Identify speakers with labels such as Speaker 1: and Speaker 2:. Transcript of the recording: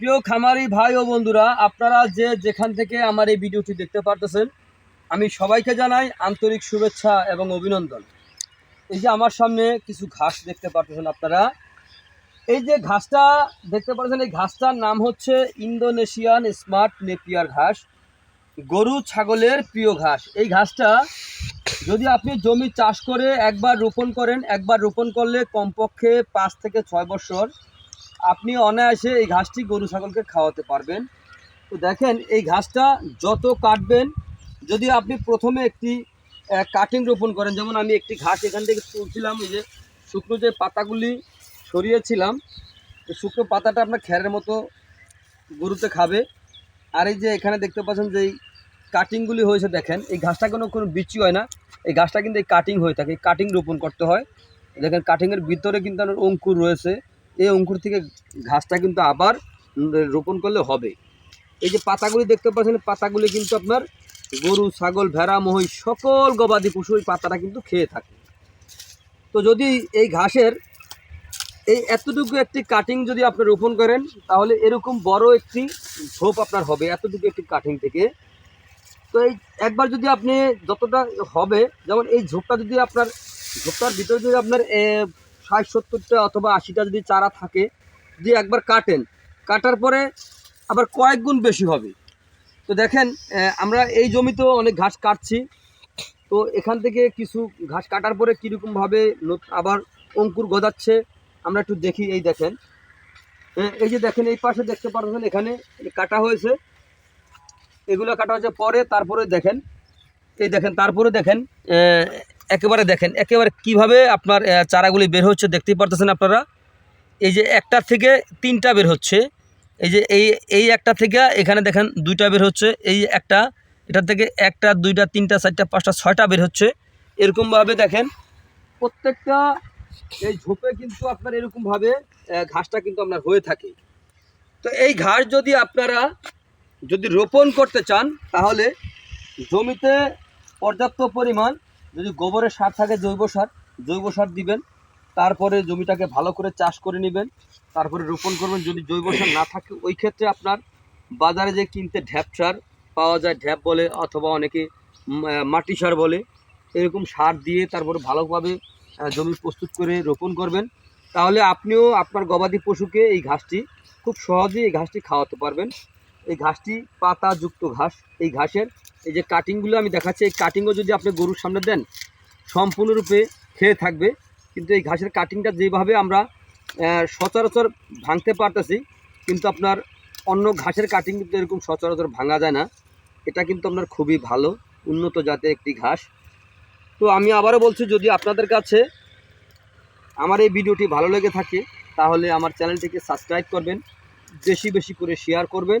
Speaker 1: প্রিয় খামারি ভাই ও বন্ধুরা, আপনারা যে যেখান থেকে আমার এই ভিডিওটি দেখতে পারতেছেন, আমি সবাইকে জানাই আন্তরিক শুভেচ্ছা এবং অভিনন্দন। এই যে আমার সামনে কিছু ঘাস দেখতে পারতেছেন আপনারা। এই যে ঘাসটা দেখতে পাচ্ছেন এই ঘাসটার নাম হচ্ছে ইন্দোনেশিয়ান স্মার্ট নেপিয়ার ঘাস। গরু ছাগলের প্রিয় ঘাস। এই ঘাসটা যদি আপনি জমি চাষ করে একবার রোপণ করেন, একবার রোপণ করলে কমপক্ষে পাঁচ থেকে ছয় বছর আপনি অনায়াসে এই ঘাসটি গরু ছাগলকে খাওয়াতে পারবেন। তো দেখেন, এই ঘাসটা যত কাটবেন, যদি আপনি প্রথমে একটি কাটিং রোপণ করেন, যেমন আমি একটি ঘাস এখান থেকে তুলছিলাম, এই যে শুকনো যে পাতাগুলি সরিয়েছিলাম শুকনো পাতাটা আপনার খ্যারের মতো গরুতে খাবে। আর এই যে এখানে দেখতে পাচ্ছেন যে এই কাটিংগুলি হয়েছে, দেখেন, এই ঘাসটা কোনো কোনো বিচি হয় না। এই ঘাসটা কিন্তু এই কাটিং হয়ে থাকে কাটিং রোপণ করতে হয়। দেখেন কাটিংয়ের ভিতরে কিন্তু আপনার অঙ্কুর রয়েছে। এই অঙ্কুর থেকে ঘাসটা কিন্তু আবার রোপণ করলে হবে। এই যে পাতাগুলি দেখতে পাচ্ছেন, পাতাগুলি কিন্তু আপনার গরু, ছাগল, ভেড়া, মহিষ, সকল গবাদি পশু এই পাতাটা কিন্তু খেয়ে থাকে। তো যদি এই ঘাসের এই এতটুকু একটি কাটিং যদি আপনি রোপণ করেন, তাহলে এরকম বড় একটি ঝোপ আপনার হবে, এতটুকু একটি কাটিং থেকে। তো এই একবার যদি আপনি যতটা হবে, যেমন এই ঝোপটা যদি আপনার, ঝোপটার ভিতরে যদি আপনার ষাট, সত্তরটা অথবা আশিটা যদি চারা থাকে যদি একবার কাটেন। কাটার পরে আবার কয়েক গুণ বেশি হবে। তো দেখেন আমরা এই জমিতেও অনেক ঘাস কাটছি। তো এখান থেকে কিছু ঘাস কাটার পরে কীরকমভাবে আবার অঙ্কুর গজাচ্ছে, আমরা একটু দেখি, এই দেখেন। এই যে দেখেন, এই পাশে দেখতে পাচ্ছেন, এখানে কাটা হয়েছে। এগুলো কাটা হয়েছে পরে, তারপরে দেখেন, এই দেখেন, তারপরে দেখেন একেবারে দেখেন, একেবারে কীভাবে আপনার চারাগুলি বের হচ্ছে দেখতেই পারতেছেন আপনারা? এই যে একটা থেকে তিনটা বের হচ্ছে, এই যে এই এই একটা থেকে এখানে দেখেন দুইটা বের হচ্ছে, এই একটা এটা থেকে একটা, দুইটা, তিনটা, চারটা, পাঁচটা, ছয়টা বের হচ্ছে। এরকমভাবে দেখেন, প্রত্যেকটা এই ঝোপে কিন্তু আপনার এরকমভাবে ঘাসটা কিন্তু আপনার হয়ে থাকে। তো এই ঘাস যদি আপনারা যদি রোপণ করতে চান, তাহলে জমিতে পর্যাপ্ত পরিমাণ যদি গোবরের সার থাকে জৈব সার জৈব সার দিবেন, তারপরে জমিটাকে ভালো করে চাষ করে নেবেন, তারপরে রোপণ করবেন। যদি জৈব সার না থাকে, ওই ক্ষেত্রে আপনার বাজারে যে কিনতে ঢ্যাপ সার পাওয়া যায়, ঢ্যাপ বলে অথবা অনেকে মাটি সার বলে, এরকম সার দিয়ে তারপরে ভালোভাবে জমি প্রস্তুত করে রোপণ করবেন, তাহলে আপনিও আপনার গবাদি পশুকে এই ঘাসটি খুব সহজেই এই ঘাসটি খাওয়াতে পারবেন। এই ঘাসটি পাতাযুক্ত ঘাস, এই ঘাসের এই যে কাটিংগুলো আমি দেখাচ্ছি, এই কাটিংও যদি আপনি গরুর সামনে দেন, সম্পূর্ণরূপে খেয়ে থাকবে। কিন্তু এই ঘাসের কাটিংটা যেভাবে আমরা সচরাচর ভাঙতে পারতেছি, কিন্তু আপনার অন্য ঘাসের কাটিং কিন্তু এরকম সচরাচর ভাঙা যায় না। এটা কিন্তু আপনার খুবই ভালো, উন্নত জাতের একটি ঘাস। তো আমি আবারও বলছি, যদি আপনাদের কাছে আমার এই ভিডিওটি ভালো লেগে থাকে, তাহলে আমার চ্যানেলটিকে সাবস্ক্রাইব করবেন, বেশি বেশি করে শেয়ার করবেন।